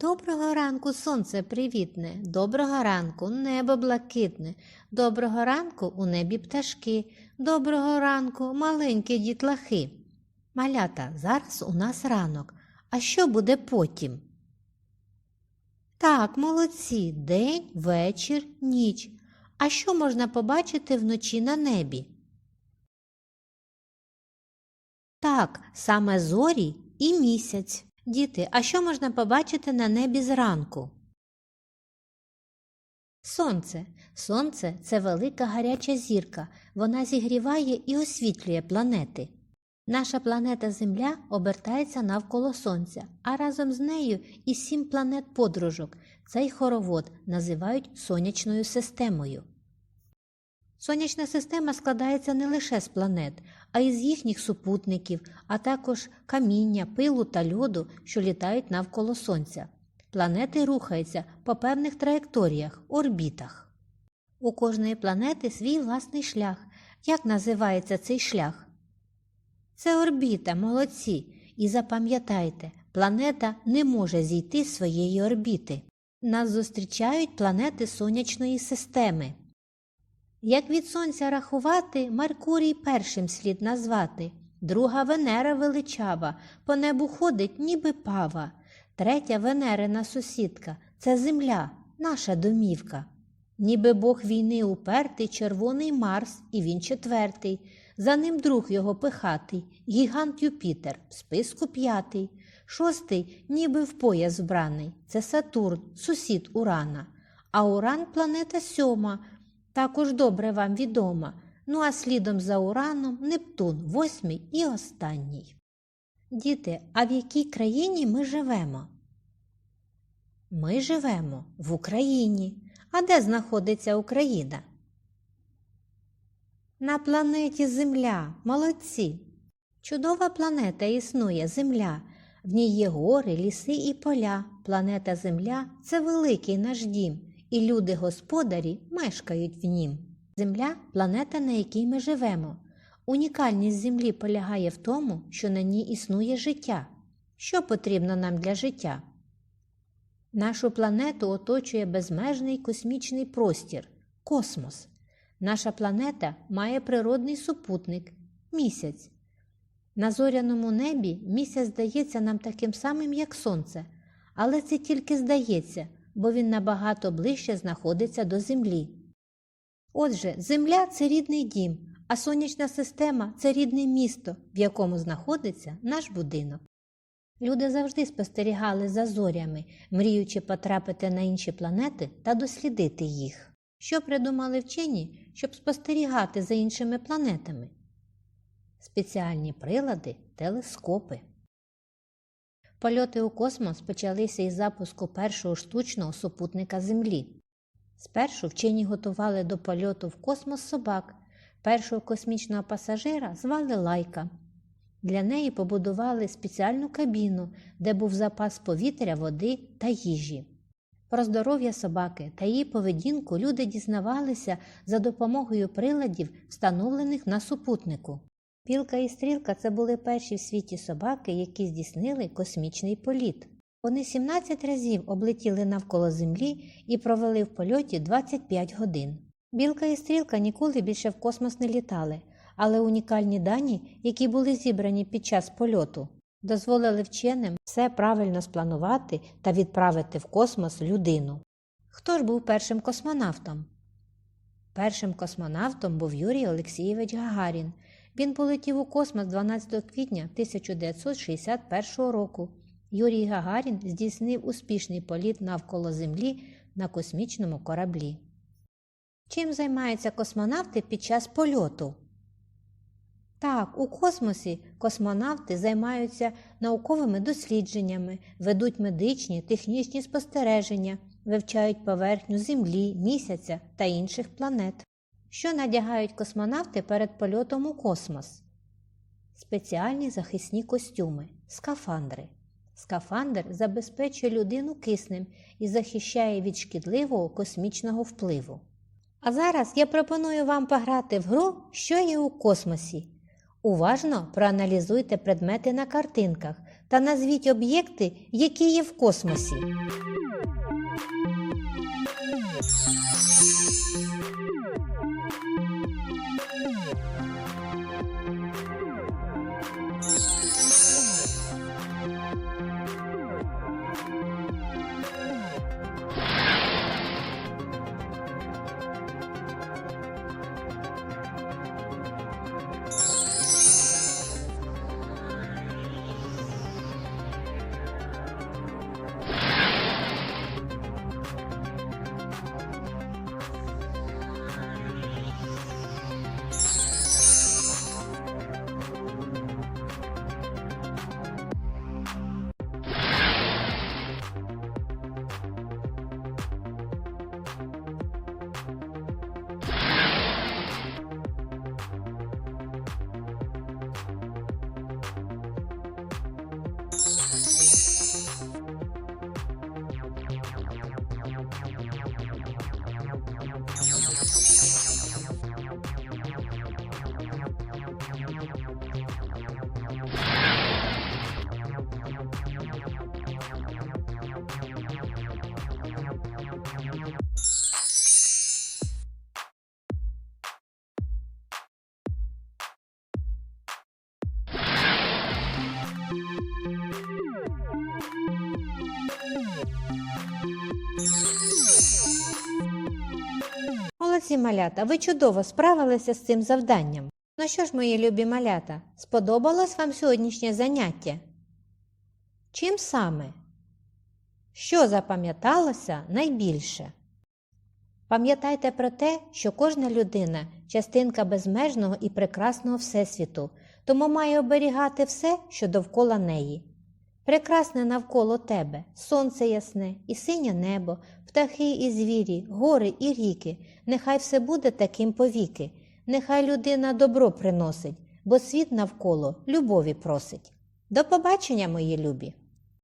Доброго ранку, сонце привітне, доброго ранку, небо блакитне, доброго ранку у небі пташки, доброго ранку, маленькі дітлахи. Малята, зараз у нас ранок. А що буде потім? Так, молодці, день, вечір, ніч. А що можна побачити вночі на небі? Так, саме зорі і місяць. Діти, а що можна побачити на небі зранку? Сонце. Сонце це велика гаряча зірка. Вона зігріває і освітлює планети. Наша планета Земля обертається навколо Сонця, а разом з нею і сім планет подружок. Цей хоровод називають сонячною системою. Сонячна система складається не лише з планет, а й з їхніх супутників, а також каміння, пилу та льоду, що літають навколо Сонця. Планети рухаються по певних траєкторіях, орбітах. У кожної планети свій власний шлях. Як називається цей шлях? Це орбіта, молодці. І запам'ятайте, планета не може зійти з своєї орбіти. Нас зустрічають планети сонячної системи. Як від сонця рахувати, Меркурій першим слід назвати, друга Венера величава, по небу ходить, ніби пава, третя Венерина сусідка це Земля, наша домівка. Ніби Бог війни упертий, червоний Марс, і він четвертий. За ним друг його пихатий, гігант Юпітер, в списку п'ятий. Шостий, ніби в пояс вбраний, це Сатурн, сусід Урана. А Уран планета сьома, також добре вам відома. Ну а слідом за Ураном Нептун, восьмий і останній. Діти, а в якій країні ми живемо? Ми живемо в Україні. А де знаходиться Україна? На планеті Земля. Молодці. Чудова планета існує Земля. В ній є гори, ліси і поля. Планета Земля це великий наш дім, і люди-господарі мешкають в нім. Земля планета, на якій ми живемо. Унікальність Землі полягає в тому, що на ній існує життя. Що потрібно нам для життя? Нашу планету оточує безмежний космічний простір космос. Наша планета має природний супутник місяць. На зоряному небі місяць здається нам таким самим, як Сонце, але це тільки здається, бо він набагато ближче знаходиться до Землі. Отже, Земля це рідний дім, а сонячна система це рідне місто, в якому знаходиться наш будинок. Люди завжди спостерігали за зорями, мріючи потрапити на інші планети та дослідити їх. Що придумали вчені, щоб спостерігати за іншими планетами? Спеціальні прилади, телескопи. Польоти у космос почалися із запуску першого штучного супутника Землі. Спершу вчені готували до польоту в космос собак. Першого космічного пасажира звали Лайка. Для неї побудували спеціальну кабіну, де був запас повітря, води та їжі. Про здоров'я собаки та її поведінку люди дізнавалися за допомогою приладів, встановлених на супутнику. Пілка і стрілка це були перші в світі собаки, які здійснили космічний політ. Вони 17 разів облетіли навколо Землі і провели в польоті 25 годин. Білка і стрілка ніколи більше в космос не літали, але унікальні дані, які були зібрані під час польоту, дозволили вченим все правильно спланувати та відправити в космос людину. Хто ж був першим космонавтом? Першим космонавтом був Юрій Олексійович Гагарін. Він полетів у космос 12 квітня 1961 року. Юрій Гагарін здійснив успішний політ навколо Землі на космічному кораблі. Чим займаються космонавти під час польоту? Так, у космосі космонавти займаються науковими дослідженнями, ведуть медичні, технічні спостереження, вивчають поверхню Землі, місяця та інших планет. Що надягають космонавти перед польотом у космос? Спеціальні захисні костюми, скафандри. Скафандр забезпечує людину киснем і захищає від шкідливого космічного впливу. А зараз я пропоную вам пограти в гру, що є у космосі. Уважно проаналізуйте предмети на картинках, та назвіть об'єкти, які є в космосі. Молодці малята, ви чудово справилися з цим завданням. Ну що ж, мої любі малята, сподобалось вам сьогоднішнє заняття? Чим саме? Що запам'яталося найбільше? Пам'ятайте про те, що кожна людина частинка безмежного і прекрасного Всесвіту, тому має оберігати все, що довкола неї. Прекрасне навколо тебе, сонце ясне, і синє небо, птахи і звірі, гори і ріки. Нехай все буде таким повіки, нехай людина добро приносить, бо світ навколо любові просить. До побачення, мої любі!